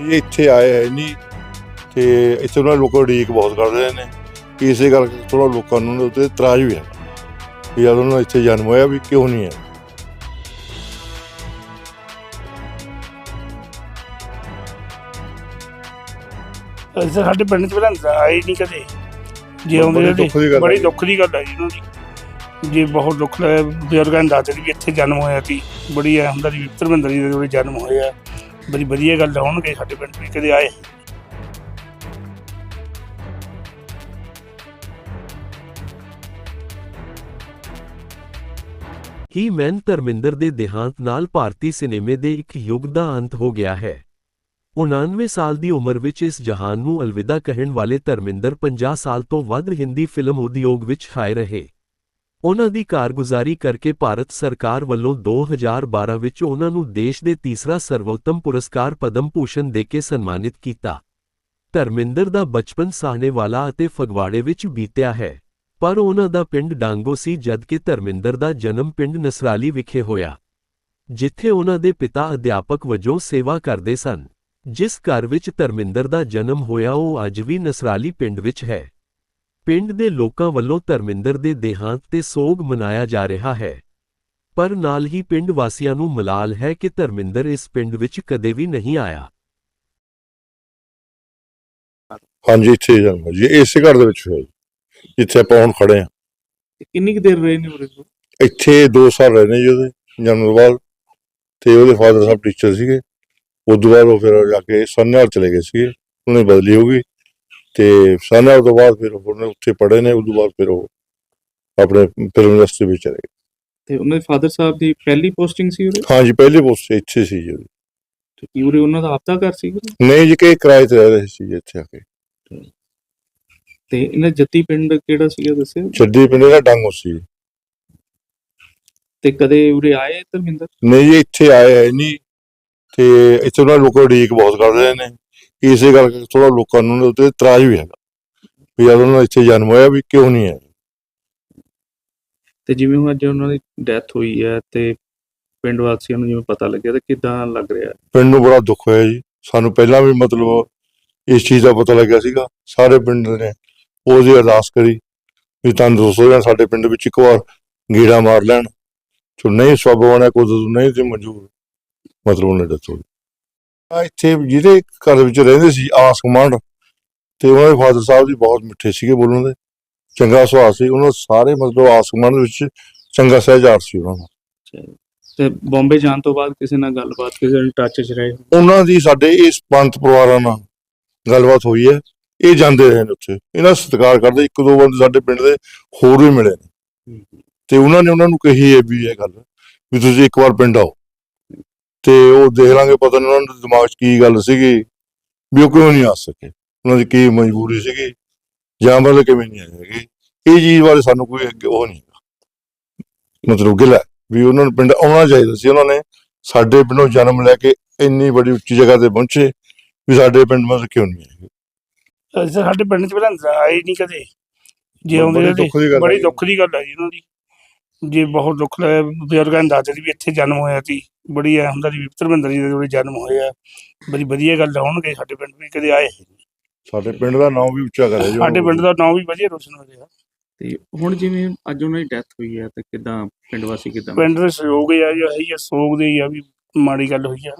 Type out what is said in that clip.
ਇਹ ਇੱਥੇ ਆਏ ਹੈ ਨਹੀਂ। ਤੇ ਇੱਥੇ ਉਹਨਾਂ ਲੋਕਾਂ ਉਡੀਕ ਬਹੁਤ ਕਰਦੇ ਨੇ। ਇਸੇ ਕਰਕੇ ਥੋੜਾ ਲੋਕਾਂ ਨੂੰ ਉਹਦੇ ਉੱਤੇ ਇਤਰਾਜ਼ ਵੀ ਹੈ। ਵੀ ਜਦੋਂ ਉਹਨਾਂ ਇੱਥੇ ਜਨਮ ਹੋਇਆ ਵੀ ਕਿਉਂ ਨਹੀਂ ਹੈ। ਅਸੀਂ ਤਾਂ ਸਾਡੇ ਪਿੰਡ ਚ ਪਹਿਲਾਂ ਆਏ ਨਹੀਂ ਕਦੇ। ਜੇ ਬੜੀ ਆਉਂਦੇ ਦੁੱਖ ਦੀ ਗੱਲ ਨੇ ਬੜੀ। ਦੁੱਖ ਦੀ ਗੱਲ ਹੈ ਇਹਨਾਂ ਦੀ। ਜੀ ਬਹੁਤ ਦੁੱਖ ਲੱਗਿਆ ਬਜ਼ੁਰਗਾਂ ਨੇ ਦੱਸਦੇ ਵੀ ਇੱਥੇ ਜਨਮ ਹੋਇਆ ਸੀ। ਬੜੀ ਐ ਹੁੰਦਾ ਜੀ ਧਰਮਿੰਦਰ ਜੀ ਦੇ ਜਨਮ ਹੋਇਆ ਬੜੀ ਵਧੀਆ ਗੱਲ ਹੋਣਗੇ ਸਾਡੇ ਪਿੰਡ ਵੀ ਕਦੇ ਆਏ। ਹੀ ਮੈਨ ਧਰਮਿੰਦਰ ਦੇ ਦੇਹਾਂਤ ਨਾਲ ਭਾਰਤੀ ਸਿਨੇਮੇ ਦੇ ਇੱਕ ਯੁੱਗ ਦਾ ਅੰਤ ਹੋ ਗਿਆ ਹੈ? 99 ਸਾਲ ਦੀ ਉਮਰ ਵਿੱਚ ਇਸ ਜਹਾਨ ਨੂੰ ਅਲਵਿਦਾ ਕਹਿਣ ਵਾਲੇ ਧਰਮਿੰਦਰ 50 ਸਾਲ ਤੋਂ ਵੱਧ ਹਿੰਦੀ ਫਿਲਮ ਉਦਯੋਗ ਵਿੱਚ ਛਾਏ ਰਹੇ। ਉਹਨਾਂ ਦੀ ਕਾਰਗੁਜ਼ਾਰੀ ਕਰਕੇ ਭਾਰਤ ਸਰਕਾਰ ਵੱਲੋਂ 2012 ਵਿੱਚ ਉਹਨਾਂ ਨੂੰ ਦੇਸ਼ ਦੇ ਤੀਸਰਾ ਸਰਵੋਤਮ ਪੁਰਸਕਾਰ ਪਦਮ ਭੂਸ਼ਣ ਦੇ ਕੇ ਸਨਮਾਨਿਤ ਕੀਤਾ। ਧਰਮਿੰਦਰ ਦਾ ਬਚਪਨ ਸਾਹਨੇਵਾਲਾ ਅਤੇ ਫਗਵਾੜੇ ਵਿੱਚ ਬੀਤਿਆ ਹੈ, ਪਰ ਉਹਨਾਂ ਦਾ ਪਿੰਡ ਡਾਂਗੋ ਸੀ ਜਦਕਿ ਧਰਮਿੰਦਰ ਦਾ ਜਨਮ ਪਿੰਡ ਨਸਰਾਲੀ ਵਿਖੇ ਹੋਇਆ, ਜਿੱਥੇ ਉਹਨਾਂ ਦੇ ਪਿਤਾ ਅਧਿਆਪਕ ਵਜੋਂ ਸੇਵਾ ਕਰਦੇ ਸਨ, ਜਿਸ ਘਰ ਵਿੱਚ ਧਰਮਿੰਦਰ ਦਾ ਜਨਮ ਹੋਇਆ ਉਹ ਅੱਜ ਵੀ ਨਸਰਾਲੀ ਪਿੰਡ ਵਿੱਚ ਹੈ। ਪਿੰਡ ਦੇ ਲੋਕਾਂ ਵੱਲੋਂ ਧਰਮਿੰਦਰ ਦੇ ਦੇਹਾਂਤ ਤੇ ਸੋਗ ਮਨਾਇਆ ਜਾ ਰਿਹਾ ਹੈ। ਪਰ ਨਾਲ ਹੀ ਪਿੰਡ ਵਾਸੀਆਂ ਨੂੰ ਮਲਾਲ ਹੈ ਕਿ ਧਰਮਿੰਦਰ ਇਸ ਪਿੰਡ ਵਿੱਚ ਕਦੇ ਵੀ ਨਹੀਂ ਆਇਆ। ਹਾਂਜੀ ਇੱਥੇ ਹੀ ਜਨਮ ਹੋਇਆ ਜੀ ਇਸੇ ਘਰ ਦੇ ਵਿੱਚ ਹੋਇਆ ਜੀ ਜਿੱਥੇ ਆਪਾਂ ਹੁਣ ਖੜੇ ਆ ਤੇ ਕਿੰਨੀ ਕੁ ਦੇਰ ਰਹੇ ਨੇ ਉਰੇ ਤੋਂ? ਇੱਥੇ 2 ਸਾਲ ਰਹੇ ਨੇ ਜੀ ਉਹਦੇ ਜਨਮ ਤੋਂ ਬਾਅਦ ਤੇ ਉਹਦੇ ਫਾਦਰ ਸਾਹਿਬ ਟੀਚਰ ਸੀਗੇ। ਤੋਂ ਬਾਅਦ ਉਹ ਫਿਰ ਜਾ ਕੇ ਸੰਨਿਆਲ ਚਲੇ ਗਏ ਸੀਗੇ ਉਹਨੇ ਬਦਲੀ ਹੋ ਗਈ। ਤੇ ਸੰਨਿਆਲ ਤੋਂ ਬਾਅਦ ਫਿਰ ਉਹਨੇ ਉੱਥੇ ਪੜ੍ਹੇ ਨੇ ਉਸ ਤੋਂ ਬਾਅਦ ਫਿਰ ਉਹ ਆਪਣੇ ਫਿਲਮ ਇੰਡਸਟਰੀ ਵਿੱਚ ਚਲੇ ਗਏ। ਤੇ ਉਹਨਾਂ ਦੇ ਫਾਦਰ ਸਾਹਿਬ ਦੀ ਪਹਿਲੀ ਪੋਸਟਿੰਗ ਸੀ ਉਰੇ ਹਾਂਜੀ ਪਹਿਲੀ ਪੋਸਟ ਇੱਥੇ ਸੀ ਜੀ ਉਹਦੀ। ਤੇ ਕੀ ਉਰੇ ਉਹਨਾਂ ਦਾ ਆਪਦਾ ਘਰ ਸੀ ਉਰੇ? ਨਹੀਂ ਜੀ ਕਿ ਕਿਰਾਏ ਤੇ ਰਹਿ ਰਹੇ ਸੀ ਜੀ ਇੱਥੇ ਆ ਕੇ। ਤੇ ਇਹਨਾਂ ਜੱਤੀ ਪਿੰਡ ਕਿਹੜਾ ਸੀਗਾ ਦੱਸਿਓ? ਚੱਡੀ ਪਿੰਡ ਦਾ ਡਾਂਗੋ ਸੀ। ਤੇ ਕਦੇ ਉਰੇ ਆਏ ਧਰਮਿੰਦਰ? ਨਹੀਂ ਜੀ ਇੱਥੇ ਆਏ ਹੈ ਨਹੀਂ। ਤੇ ਇੱਥੇ ਉਹਨਾਂ ਲੋਕਾਂ ਉਡੀਕ ਬਹੁਤ ਕਰਦੇ ਨੇ। ਇਸੇ ਕਰਕੇ ਥੋੜਾ ਲੋਕਾਂ ਨੂੰ ਉਹਦੇ ਉੱਤੇ ਇਤਰਾਜ਼ ਵੀ ਹੈਗਾ। ਵੀ ਜਦੋਂ ਉਹਨਾਂ ਦਾ ਇੱਥੇ ਜਨਮ ਹੋਇਆ ਵੀ ਕਿਉਂ ਨਹੀਂ ਹੈ ਤੇ ਜਿਵੇਂ ਹੁਣ ਅੱਜ ਉਹਨਾਂ ਦੀ ਡੈਥ ਹੋਈ ਹੈ ਤੇ ਪਿੰਡ ਵਾਸੀਆਂ ਨੂੰ ਜਿਵੇਂ ਪਤਾ ਲੱਗਿਆ ਤਾਂ ਕਿਦਾਂ ਲੱਗ ਰਿਹਾ? ਪਿੰਡ ਨੂੰ ਬੜਾ ਦੁੱਖ ਹੋਇਆ ਜੀ। ਸਾਨੂੰ ਪਹਿਲਾਂ ਵੀ ਮਤਲਬ ਇਸ ਚੀਜ਼ ਦਾ ਪਤਾ ਲੱਗਿਆ ਸੀਗਾ। ਸਾਰੇ ਪਿੰਡ ਨੇ ਉਹਦੀ ਅਰਦਾਸ ਕਰੀ ਵੀ ਤੰਦਰੁਸਤ ਹੋ ਜਾਣ ਸਾਡੇ ਪਿੰਡ ਵਿੱਚ ਇੱਕ ਵਾਰ ਗੀੜਾ ਮਾਰ ਲੈਣ। ਜੋ ਨਹੀਂ ਸਵਾਬ ਕੋਈ ਨਹੀਂ ਤੇ ਮਨਜ਼ੂਰ ਮਤਲਬ ਉਹਨੇ ਦੱਸੋ ਆ ਇੱਥੇ ਜਿਹਦੇ ਘਰ ਵਿੱਚ ਰਹਿੰਦੇ ਸੀ ਆਸ ਕਮਾਂਡ ਤੇ ਉਹਨਾਂ ਦੇ ਫਾਦਰ ਸਾਹਿਬ ਜੀ ਬਹੁਤ ਮਿੱਠੇ ਸੀਗੇ ਬੋਲਣ ਦੇ। ਚੰਗਾ ਸੁਭਾਅ ਸੀ। ਉਹਨਾਂ ਸਾਰੇ ਮਤਲਬ ਆਸ ਕਮਾਂਡ ਵਿੱਚ ਚੰਗਾ ਸਹਿਜਾਰ ਸੀ ਉਹਨਾਂ ਦਾ। ਤੇ ਬੰਬੇ ਜਾਣ ਤੋਂ ਬਾਅਦ ਕਿਸੇ ਨਾਲ ਗੱਲਬਾਤ ਕਿਸੇ ਨਾਲ ਟੱਚ 'ਚ ਰਹੇ? ਉਹਨਾਂ ਦੀ ਸਾਡੇ ਇਸ ਪੰਥ ਪਰਿਵਾਰਾਂ ਨਾਲ ਗੱਲਬਾਤ ਹੋਈ ਹੈ। ਇਹ ਜਾਂਦੇ ਰਹੇ ਨੇ ਉੱਥੇ। ਇਹਨਾਂ ਦਾ ਸਤਿਕਾਰ ਕਰਦੇ। ਇੱਕ ਦੋ ਬੰਦੇ ਸਾਡੇ ਪਿੰਡ ਦੇ ਹੋਰ ਵੀ ਮਿਲੇ ਨੇ। ਤੇ ਉਹਨਾਂ ਨੇ ਉਹਨਾਂ ਨੂੰ ਕਹੀ ਹੈ ਵੀ ਇਹ ਗੱਲ ਵੀ ਤੁਸੀਂ ਇੱਕ ਵਾਰ ਪਿੰਡ ਆਓ। ਤੇ ਉਹ ਦੇਖ ਲਾਂਗੇ ਪਤਾ ਨਹੀਂ ਉਹਨਾਂ ਦੇ ਦਿਮਾਗ 'ਚ ਕੀ ਗੱਲ ਸੀਗੀ ਵੀ ਉਹ ਕਿਉਂ ਨਹੀਂ ਆ ਸਕੇ। ਉਹਨਾਂ ਦੀ ਕੀ ਮਜਬੂਰੀ ਸੀਗੀ ਜਾਂ ਮਤਲਬ ਕਿਵੇਂ ਨਹੀਂ ਆਏ ਹੈਗੇ। ਇਹ ਚੀਜ਼ ਬਾਰੇ ਸਾਨੂੰ ਕੋਈ ਅੱਗੇ ਉਹ ਨਹੀਂ। ਮਤਲਬ ਗਿਲਾ ਵੀ ਉਹਨਾਂ ਨੂੰ ਪਿੰਡ ਆਉਣਾ ਚਾਹੀਦਾ ਸੀ ਉਹਨਾਂ ਨੇ ਸਾਡੇ ਪਿੰਡੋਂ ਜਨਮ ਲੈ ਕੇ ਇੰਨੀ ਬੜੀ ਉੱਚੀ ਜਗ੍ਹਾ ਤੇ ਪਹੁੰਚੇ ਵੀ ਸਾਡੇ ਪਿੰਡ ਮਤਲਬ ਕਿਉਂ ਨਹੀਂ ਆਏ ਅਸੀਂ ਤਾਂ ਸਾਡੇ ਪਿੰਡ ਚ ਪਹਿਲਾਂ ਆਏ ਨਹੀਂ ਕਦੇ। ਜੇ ਆਉਂਦੇ ਬੜੀ ਨੇ ਦੁੱਖ ਦੀ ਗੱਲ ਬੜੀ ਹੈ। ਦੁੱਖ ਦੀ ਗੱਲ ਹੈ ਜੀ ਇਹਨਾਂ ਦੀ। ਜੀ ਬਹੁਤ ਦੁੱਖ ਲੱਗਿਆ ਬਜ਼ੁਰਗਾਂ ਨੇ ਦੱਸਦੇ ਸੀ ਵੀ ਇੱਥੇ ਜਨਮ ਹੋਇਆ ਸੀ। ਬੜੀ ਐ ਹੁੰਦਾ ਜੀ ਧਰਮਿੰਦਰ ਜੀ ਦੇ ਜਿਹੜੇ ਜਨਮ ਹੋਇਆ ਬੜੀ ਵਧੀਆ ਗੱਲ ਹੋਣਗੇ ਸਾਡੇ ਪਿੰਡ ਵੀ ਕਦੇ ਆਏ? ਸਾਡੇ ਪਿੰਡ ਦਾ ਨਾਮ ਵੀ ਉੱਚਾ ਕਰਿਆ ਜੀ ਸਾਡੇ ਪਿੰਡ ਦਾ ਨਾਮ ਵੀ ਵਧੀਆ ਰੋਸ਼ਨ ਹੋ ਰਿਹਾ। ਤੇ ਹੁਣ ਜਿਵੇਂ ਅੱਜ ਉਹਨਾਂ ਦੀ ਡੈਥ ਹੋਈ ਹੈ ਤੇ ਕਿਦਾਂ ਪਿੰਡ ਵਾਸੀ ਕਿਦਾਂ? ਪਿੰਡ ਦੇ ਸਹਿਯੋਗ ਆ ਜੀ ਇਹੀ ਆ, ਸੋਗ ਦੇ ਹੀ ਆ ਵੀ ਮਾੜੀ ਗੱਲ ਹੋਈ ਆ।